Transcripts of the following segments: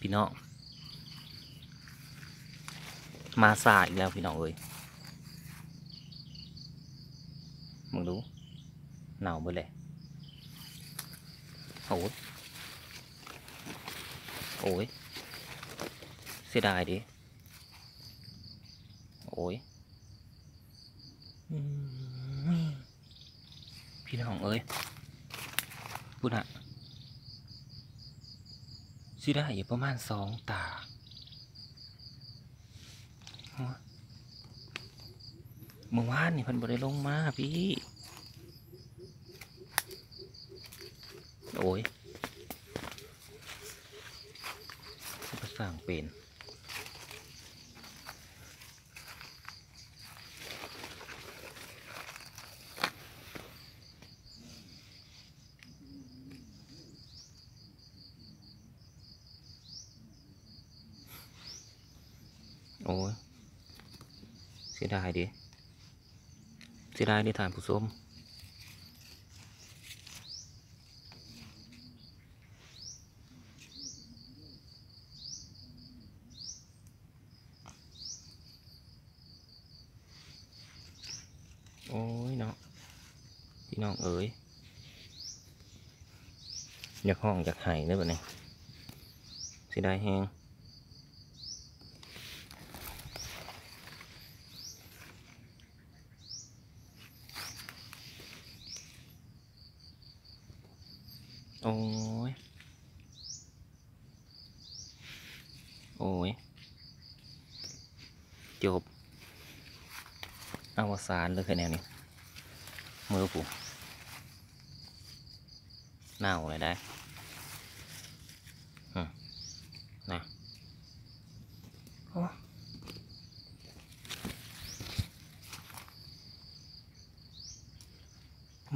พี่น้องมาสายอีกแล้วพี่น้องเอ้ยมึงดูหนาวเบิดเลยโอ้ยโอ้ยเสียดายดิโอ้ยพี่น้องเอ้ยพูดอะ สิได้อยู่ประมาณสองตาหัวเมื่อวานนี่พันบ่ได้ลงมาพี่ โอ้ยภาษางเป็น โอ้ยเสียดายดิเสียดายดิทานผู้ชมโอ้ยเนาะพี่น้องเอ๋ยอยากห้องอยากไห้เด้อแบบนี้เสียดายแฮง โอ้ย โอ้ย จบอวสานเลยคือแนวนี้ มือผมเน่าเลยได้อืมนะโอ้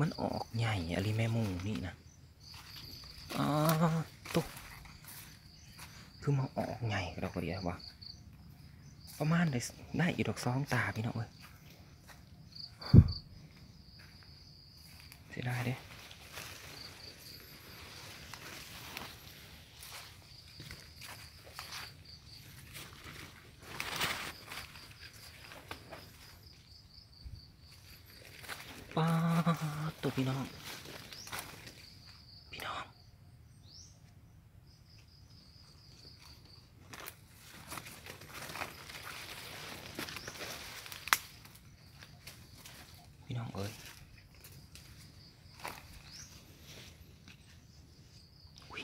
มันออกใหญ่อะไรแม่หมูนี่นะ อ๋อตุ๊ก คือมาออกใหญ่เราก็เดียวว่าประมาณได้ได้อีกดอกสองตาพี่น้องเอ้ยเสียดายเด้ป้าตัวพี่น้อง พี่น้อง พี่น้องเอ้ยอุ๊ย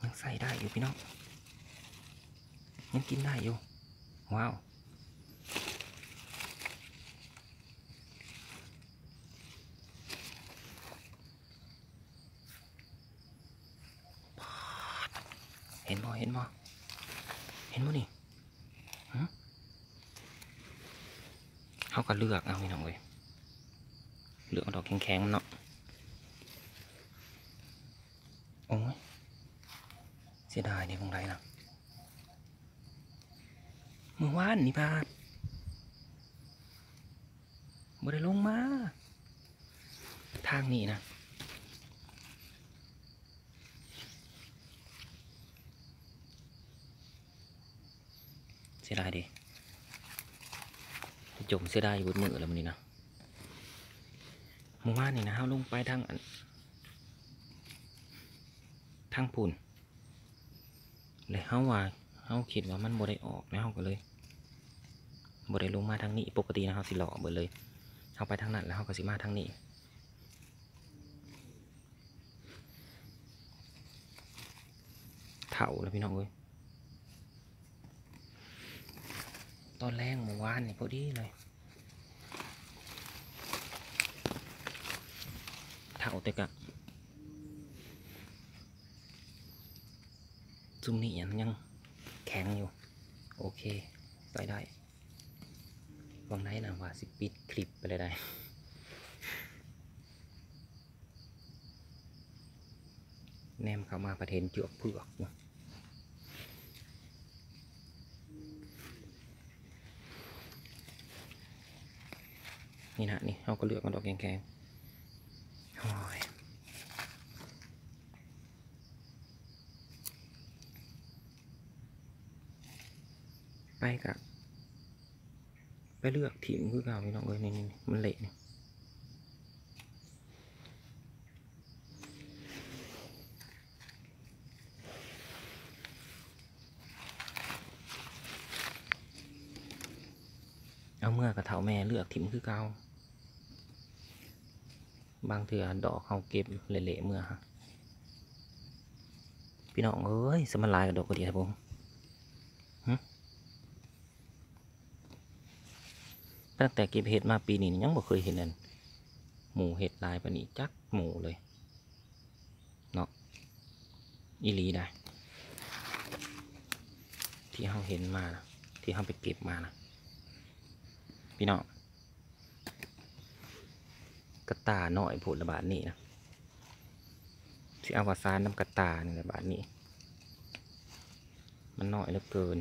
ยังใส่ได้ อยู่พี่น้องยังกินได้อยู่ ว้าวเห็นบ่เห็นบ่เห็นบ่นี่ฮะเขาก็เลือกเอาพี่น้องเอ้ยเลือกเอาดอกแข็งๆมันเนาะ โอ้ย เสียดายนี่ยคงไรนะเมื่อวานนี่พาดบ่ได้ลงมา ทางนี้นะเสียดายดิจมเสียดายบนมือแล้วมันนี่นะเมื่อวานนี่นะเฮาลงไปทางทางปุ่น เลยเฮาว่าเฮาคิดว่ามันบ่ได้ออกแล้วเฮาก็เลยบ่ได้ลงมาทางนี้ปกตินะเฮาสิหลอกเบิดเลยเฮาไปทางนั้นแล้วเฮาก็สิมาทางนี้เถ่าแล้วพี่น้องเอ้ยตอนแรกเมื่อวานนี่พอดีเลยเท่าแต่กะ ซุมนี่ยังยังแข็งอยู่ โอเคไปได้วังไหนนะว่าสิปิดคลิปไปเลยได้แนมเข้ามาประเทนจวกเผือกนะนี่นะนี่เราก็เลือกมาดอกแกงๆโอ้ย ไปกะไปเลือกทีมคือเก่าพี่น้องเอ้ยนี่นี่มันเละนี่เอาเมื่อกระเถาแม่เลือกทีมคือเก่าบางเถื่อดอกเขาเก็บเละๆเมื่อฮะพี่น้องเอ้ยสมันลายกับดอกกระเดียครับผม ตั้งแต่เก็บเห็ดมาปีนี้ยังบ่เคยเห็นอันหมูเห็ดลายปนนี้จักหมูเลยเนาะอีลีได้ ที่เราเห็นมานะที่เราไปเก็บมานะพี่น้องกระตาหน่อยผลระบาดนี้นะที่อวาซานน้ำกระตานี่ระบาดนี้ มันหน้อยเหลือเกิน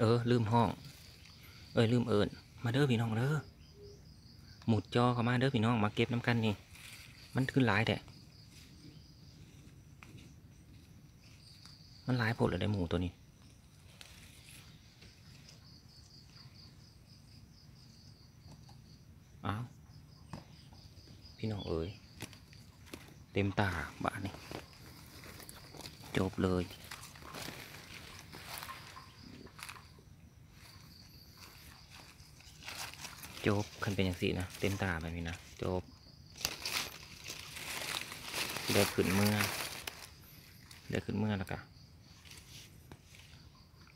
เออ ลืมห้อง เอ้ยลืมเอิญมาเด้อพี่น้องเด้อหมุดจอเข้ามาเด้อพี่น้องมาเก็บน้ำกันนี่ มันขึ้นหลายแต่มันหลายผลเลยได้หมูตัวนี้อ้าวพี่น้องเอ้ยเต็มตาบ้านนี่จบเลย จบคันเป็นอย่างสีนะเต็มตาแบบนี้นะจบได้ขึ้นเมื่อได้ขึ้นเมื่อแล้วก็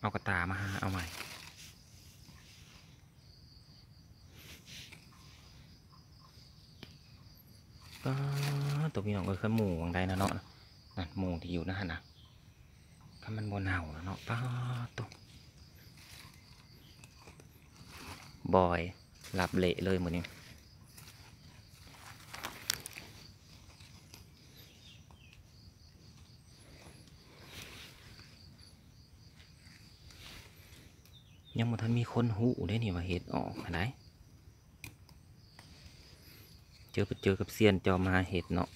เอากระตามาหาเอาใหม่ก็ตัวพี่น้องก็คือหมูวังใดนะเนาะนั่นหมูที่อยู่นะฮะนะถ้ามันบนเห่านะเนาะป้าตัวบอย หลับเละเลยหมดนี้ยังบ่ทันมีคนหูได้นี่ว่าเห็ดออกไหนเจอไปเจอกับเซียนจอมาเห็ดเนาะ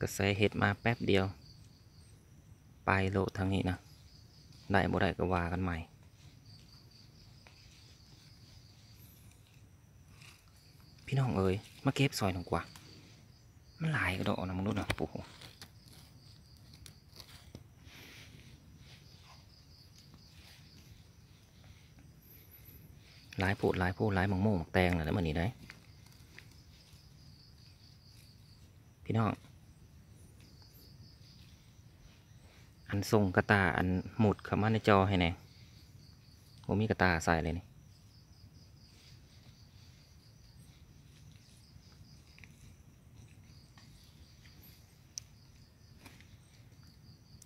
ก็ใส่เห็ดมาแป๊บเดียว ไปโลทางนี้นะ ได้บ่ได้ก็ว่ากันใหม่ พี่น้องเอ้ยมาเก็บซอยหนึ่งกว่ามันหลายกระโดดนะมึงดูนะปูหลายโพดหลายโพดหลายมังโม่งหมักแตงนะแล้วมันนี่ได้พี่น้องอันส่งกระตาอันหมุดเข้ามาในจอให้แน่ผมมีกระตาใส่เลยนี่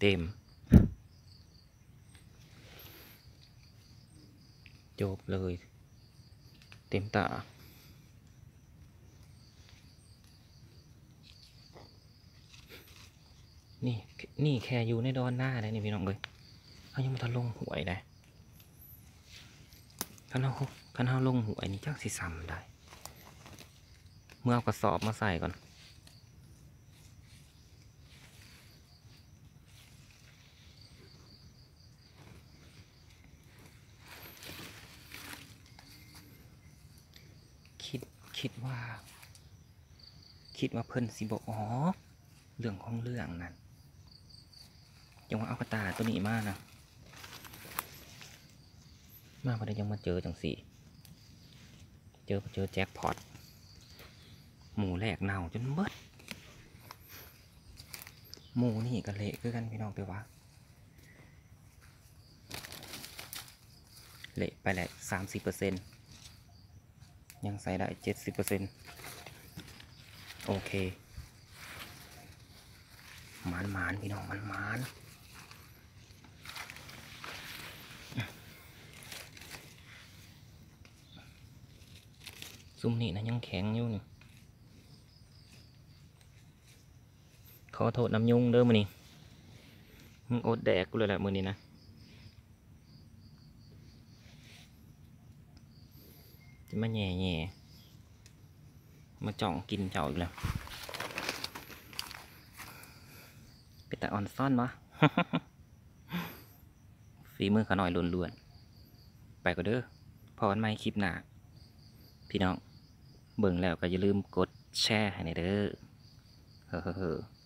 เต็ม จบเลย เต็มตานี่ นี่แค่อยู่ในดอนหน้าเลยนี่พี่น้องเลยเขายังมาทะลงหวยได้คันเขาคันเขาลงหวยนี่จักสิซ้ำได้ เมื่อเอากระสอบมาใส่ก่อน คิดว่า คิดว่าเพิ่นสิบอกอ๋อเรื่องของเรื่องนั่นยังว่าเอากระตาตัวนี้มานะมาพอได้ยังมาเจอจังสี่ เจอเจอแจ็คพอตหมูแหลกเน่าจนเบิดหมูนี่ก็เละคือกันพี่น้องไปว่าเละไปแหละสามสิบเปอร์เซ็นต์ ยังใส่ได้เจ็ดสิบเปอร์เซ็นต์โอเคหมานหมานพี่น้องหมันหมานซุ่มนี่นะยังแข็งอยู่นี่ขอโทษน้ำยุงเด้อมือนี่มึงอดแดกกูเลยแหละมือนี้นะ จะ มาแง่แง่มาจ่องกินเจ้าอีกแล้วเป็นแต่ออนซ่อนวะฝีมือขาหน่อยล้วนๆ ไปก็เด้อพอกันไหมคลิปหน้าพี่น้อง เบิ่งแล้วก็อย่าลืมกดแชร์ให้ในอยเด้อเฮ้อๆๆ